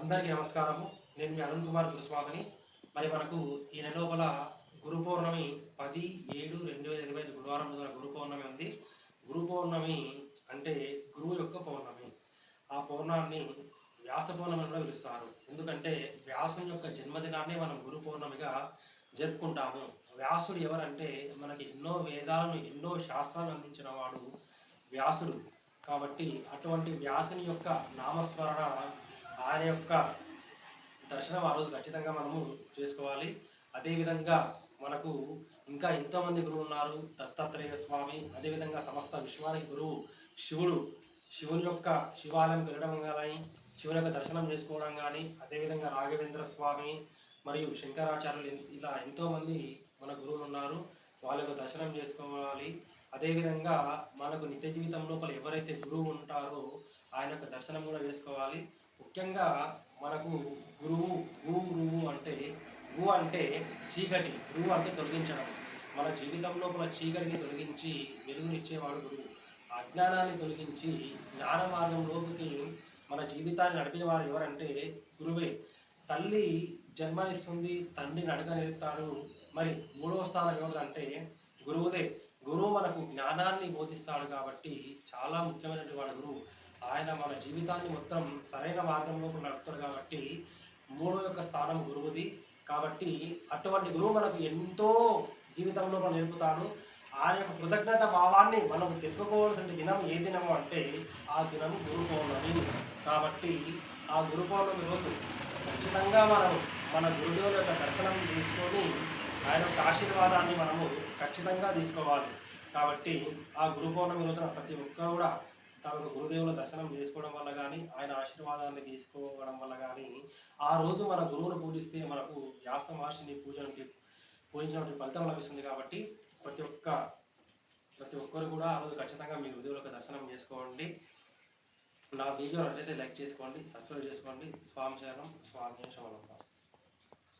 అందరికీ నమస్కారము. నేను మీ అరుణ్ కుమార్ గురుస్వామిని. మరి మనకు ఈ నెల లోపల గురు పౌర్ణమి పది ఏడు రెండు వేల ఇరవై ఐదు గురువారం రోజున గురు పౌర్ణమి ఉంది. గురు పౌర్ణమి అంటే గురువు యొక్క పౌర్ణమి. ఆ పౌర్ణాన్ని వ్యాస పౌర్ణమి కూడా పిలుస్తారు. ఎందుకంటే వ్యాసం యొక్క జన్మదినాన్ని మనం గురు పౌర్ణమిగా జరుపుకుంటాము. వ్యాసుడు ఎవరంటే మనకి ఎన్నో వేదాలను ఎన్నో శాస్త్రాలను అందించిన వాడు వ్యాసుడు. కాబట్టి అటువంటి వ్యాసుని యొక్క నామస్మరణ ఆయన యొక్క దర్శనం ఆ రోజు ఖచ్చితంగా మనము చేసుకోవాలి. అదేవిధంగా మనకు ఇంకా ఎంతోమంది గురువు ఉన్నారు. దత్తాత్రేయ స్వామి అదేవిధంగా సమస్త విశ్వానికి గురువు శివుడు. శివుని యొక్క శివాలయం వెళ్ళడం కానీ శివుని యొక్క దర్శనం చేసుకోవడం కానీ అదేవిధంగా రాఘవేంద్ర స్వామి మరియు శంకరాచార్యులు ఇలా ఎంతోమంది మన గురువులు ఉన్నారు. వాళ్ళ యొక్క దర్శనం చేసుకోవాలి. అదేవిధంగా మనకు నిత్య జీవితం లోపల ఎవరైతే గురువు ఉంటారో ఆయన యొక్క దర్శనం కూడా చేసుకోవాలి. ముఖ్యంగా మనకు గురువు గు గురువు అంటే గు అంటే చీకటి గురువు అంటే తొలగించడం. మన జీవితం లోపల చీకటిని తొలగించి వెలుగునిచ్చేవాడు గురువు. అజ్ఞానాన్ని తొలగించి జ్ఞాన మార్గంలోకి మన జీవితాన్ని నడిపేవారు ఎవరంటే గురువే. తల్లి జన్మనిస్తుంది తండ్రి నడక నేర్పుతారు మరి మూడవ స్థానం ఎవరంటే గురువుదే. గురువు మనకు జ్ఞానాన్ని బోధిస్తాడు కాబట్టి చాలా ముఖ్యమైనటువంటి వాడు గురువు. ఆయన మన జీవితాన్ని మొత్తం సరైన మార్గంలో నడుపుతాడు కాబట్టి మూడో యొక్క స్థానం గురువుది. కాబట్టి అటువంటి గురువు మనకు ఎంతో జీవితంలో మనం నేర్పుతాడు. ఆయన యొక్క కృతజ్ఞత భావాన్ని మనం తెప్పుకోవాల్సిన దినం ఏ దినము అంటే ఆ దినం గురు పౌర్ణమి. కాబట్టి ఆ గురు పౌర్ణమి రోజు ఖచ్చితంగా మనం మన గురుదేవుల యొక్క దర్శనం తీసుకొని ఆయన యొక్క ఆశీర్వాదాన్ని మనము ఖచ్చితంగా తీసుకోవాలి. కాబట్టి ఆ గురు పౌర్ణమి రోజున ప్రతి ఒక్కరు కూడా తనకు గురుదేవుల దర్శనం చేసుకోవడం వల్ల కానీ ఆయన ఆశీర్వాదాన్ని తీసుకోవడం వల్ల కానీ ఆ రోజు మన గురువును పూజిస్తే మనకు వ్యాస మహర్షిని పూజనకి పూజించినటువంటి ఫలితం లభిస్తుంది కాబట్టి ప్రతి ఒక్క ప్రతి ఒక్కరు కూడా ఆ రోజు ఖచ్చితంగా మీ గురుదేవుల దర్శనం చేసుకోండి. నా వీడియో నచ్చితే లైక్ చేసుకోండి సబ్స్క్రైబ్ చేసుకోండి. స్వామి శరణం స్వామి శరణం.